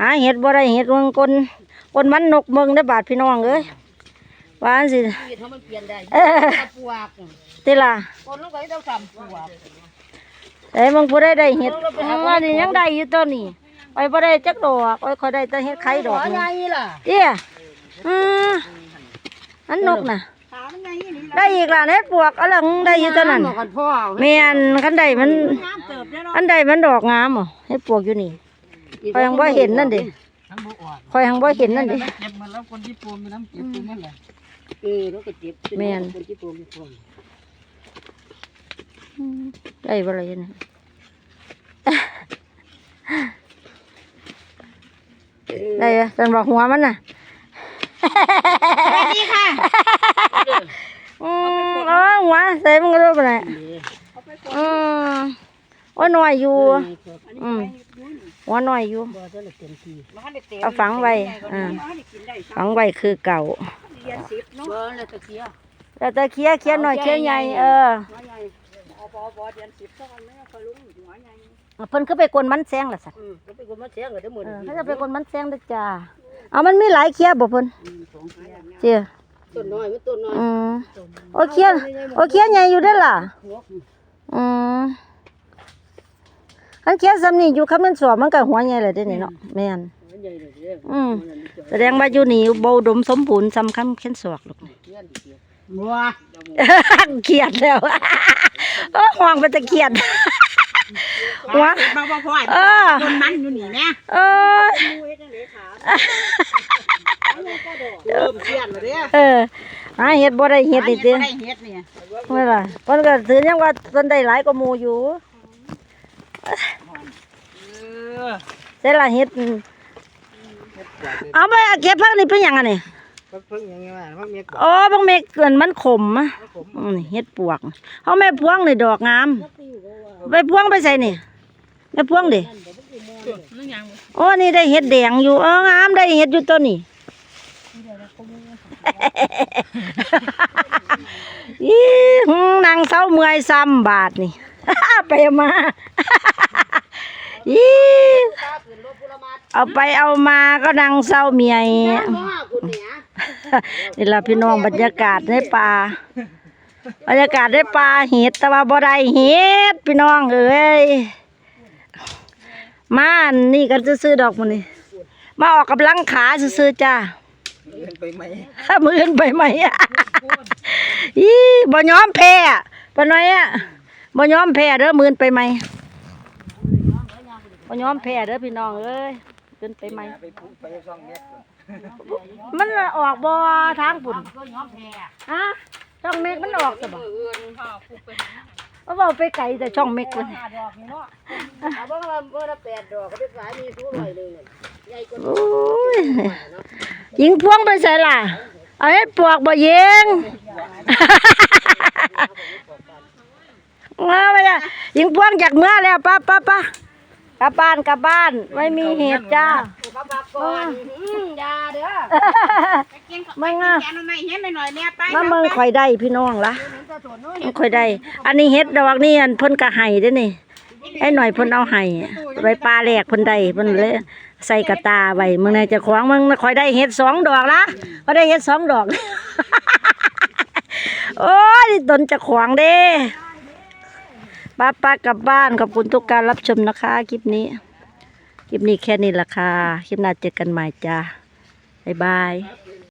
หาเห็ดบ่ได้เห็ดเมืองคนคนมันนกเมืองได้อบาดพี่น้องเอ้ยว่าอันสิชีวิตเขามันเปลี่ยนได้เออตะปวกติล่ะคนลูกก็ต้องทำปวกแต่มึงบ่ได้ได้เห็ดว่านี่ยังได้อยู่ตัวนี้ไปบ่ได้จักดอกไปค่อยได้แต่เห็ดไข่ดอกหัวนี่ใหญ่ล่ะเตี้ยอืออันนกน่ะขามันใหญ่นี่ได้อีกล่ะเห็ดปวกอะไรได้อยู่ตัวนั้นบอกกันพ่อแม่นคันใดมันน้ำเติบได้เนาะอันใดมันดอกงามอะเห็ดปวกอยู่นี่ คอยยังบ่เห็นนั่นดิคอยยังบ่เห็นนั่นดิเก็บมันแล้วคนที่ปูนมีน้ำเก็บปูนนั่นแหละเออแล้วก็เจ็บแม่นคนที่ปวงมีปวงได้บ่ล่ะเนี่ยได้อะฉันบอกหัวมันน่ะสวัสดีค่ะอืมเออหัวใส่มันก็รู้ไปไหนอืมโอ้ยหน่อยอยู่อืม หัวหน่อยอยู่บ่จะเลยเต็มที่เอาฝังไว้อ่าฝังไว้คือเก่าเรียนสิบเนาะบ่เลยตะเคียแต่ตะเคียเคียนหน่อยเคียใหญ่เออหัวใหญ่เอาบ่บ่เรียนสิบเท่ากันไหมคอยลุงหัวใหญ่เพิ่นก็ไปกวนมันแซงล่ะสัตว์อืมก็เป็นคนมาเสียงกันทั้งหมดเออเขาจะไปกวนมันแซงเด้อจ้าเอามันมีหลายเคียบ่เพิ่นสองเคียเจ้าต้นน้อยมันต้นน้อยอืมโอเคียโอเคียใหญ่อยู่เด้อล่ะหัวอืม คันเคียซ้ำนี่อยู่คำมันสวมมันก็หัวใหญ่เลยเด้อนี่เนาะแม่นหัวใหญ่เลยเด้ออืมแสดงว่าอยู่นี่บ่อุดมสมบูรณ์สำคัญเข็นสวกลูกนี่เรียนสิบัวเขียดแล้วเออห่วงไปแต่เขียดหัวมาบ่พ่อเออคนมันอยู่นี่แม่เออมูเฮ็ดจังได๋ขาเริ่มเครียดแล้วเด้อเออหาเห็ดบ่ได้เห็ดนี่ติบ่ได้เฮ็ดนี่เมื่อล่ะเพิ่นก็ถือยังว่าเพิ่นได้หลายกว่าหมู่อยู่ เออแต่ละเห็ดเอาไปเก็บผักนี่เป็นหยังอะนี่เพิ่งยังไงว่าเพิ่งมีอ๋อบางเม็ดเกินมันขมอะอืมนี่เห็ดปวกเฮาแม่พวงนี่ดอกงามไปพวงไปใส่นี่แม่พวงดิโอ้นี่ได้เห็ดแดงอยู่เอองามได้เห็ดอยู่ตัวนี้อีหึนางเศร้าเมื่อยซ้ำบาทนี่ ไปเอามาอีตามาเอาไปเอามาก็นางเศร้าเมียนี่ละพี่น้องบรรยากาศในป่าบรรยากาศในป่าเห็ดแต่ว่าบ่ได้เห็ดพี่น้องเอ้ยมานนี่กันซื้อดอกมันนี่มาออกกำลังขาซื้อจ้าไปไหมมืออื่นไปไหมอะอีบ่ยอมแพ้ปะน้อยอะ บ่ยอมแพ้เด้อมื่นไปไหมบ่ยอมแพ้เด้อพี่น้องเอ้ยขึ้นไปไหมมันออกบ่ทางปุ่นฮะช่องเมฆมันออกซะบ่เอื่นพ่อกไปไกลแต่ช่องเมฆพุ่นดอกนี่เนาะเอาบ่ว่าบ่ละ8ดอกก็ได้สายมีสูงร้อยนึงนั่นใหญ่กว่าโอ้ยยิงพวงไปใส่ล่ะเอาเฮ็ดปวกบ่ยิง มาไปละยิงพวงจากเมื่อแล้วป้าป้าป้ากลับบ้านกลับบ้าน ไม่มีเหตุจ้าเขาพักก่อนอืมอย่าเด้อมึงอะแกนไม่เฮ็ดหน่อยๆเนี่ยไปมาเมืองข่อยได้พี่น้องละเห็นแตะสวนเนาะมันข่อยได้ อันนี้เฮ็ดดอกนี่อันเพิ่นก็ให้เด้อนี่ไอ้หน่อยเพิ่นเอาให้ไว้ปลาแหลกเพิ่นได้เพิ่นเลยใส่กระตาไว้มึงในเจ้าของมึงข่อยได้เฮ็ดสองดอกละก็ได้เฮ็ดสองดอก โอ้ยตนเจะขวางเด้ ป้าป้ากลับบ้านขอบคุณทุกการรับชมนะคะคลิปนี้ คลิปนี้แค่นี้ละค่ะ คลิปหน้าเจอกันใหม่จ้าบ๊ายบาย